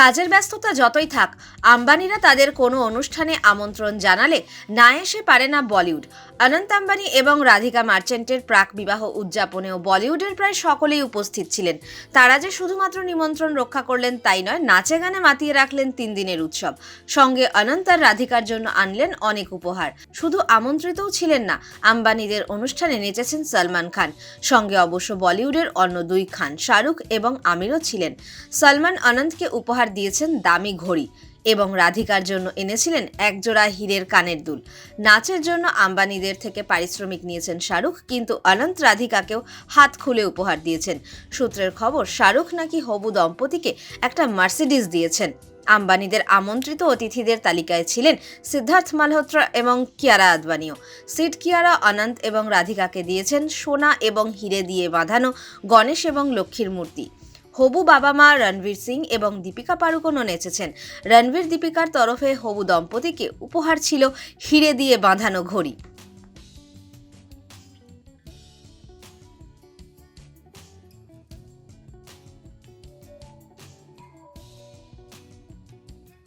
কাজের ব্যস্ততা যতই থাক, আম্বানিরা তাদের কোনো অনুষ্ঠানে আমন্ত্রণ জানালে না এসে পারে না বলিউড। অনন্ত আম্বানি এবং রাধিকা মার্চেন্টের প্রাক বিবাহ উদযাপনেও বলিউডের প্রায় সকলেই উপস্থিত ছিলেন। তারা যে শুধুমাত্র নিমন্ত্রণ রক্ষা করলেন তাই নয়, নাচে গানে মাতিয়ে রাখলেন তিন দিনের উৎসব। সঙ্গে অনন্ত আর রাধিকার জন্য আনলেন অনেক উপহার। শুধু আমন্ত্রিতও ছিলেন না, আম্বানিদের অনুষ্ঠানে নেচেছেন সলমান খান। সঙ্গে অবশ্য বলিউডের অন্য দুই খান, শাহরুখ এবং আমিরও ছিলেন। সলমান অনন্তকে উপহার দিয়েছেন দামি ঘড়ি এবং রাধিকার জন্য এনেছিলেন একজোড়া হীরের কানের দুল। নাচের জন্য আম্বানিদের থেকে পারিশ্রমিক নিয়েছেন শাহরুখ, কিন্তু অনন্ত রাধিকাকেও হাত খুলে উপহার দিয়েছেন। সূত্রের খবর, শাহরুখ নাকি হবু দম্পতিকে একটা মার্সিডিস দিয়েছেন। আম্বানিদের আমন্ত্রিত অতিথিদের তালিকায় ছিলেন সিদ্ধার্থ মালহোত্রা এবং কিয়ারা আদবানিও। সিট কিয়ারা, অনন্ত এবং রাধিকাকে দিয়েছেন সোনা এবং হিরে দিয়ে বাঁধানো গণেশ এবং লক্ষ্মীর মূর্তি। হবু বাবা মা রণবীর সিং এবং দীপিকা পাড়ুকোনও নেচেছেন। রণবীর দীপিকার তরফে হবু দম্পতিকে উপহার ছিল হিরে দিয়ে বাঁধানো ঘড়ি।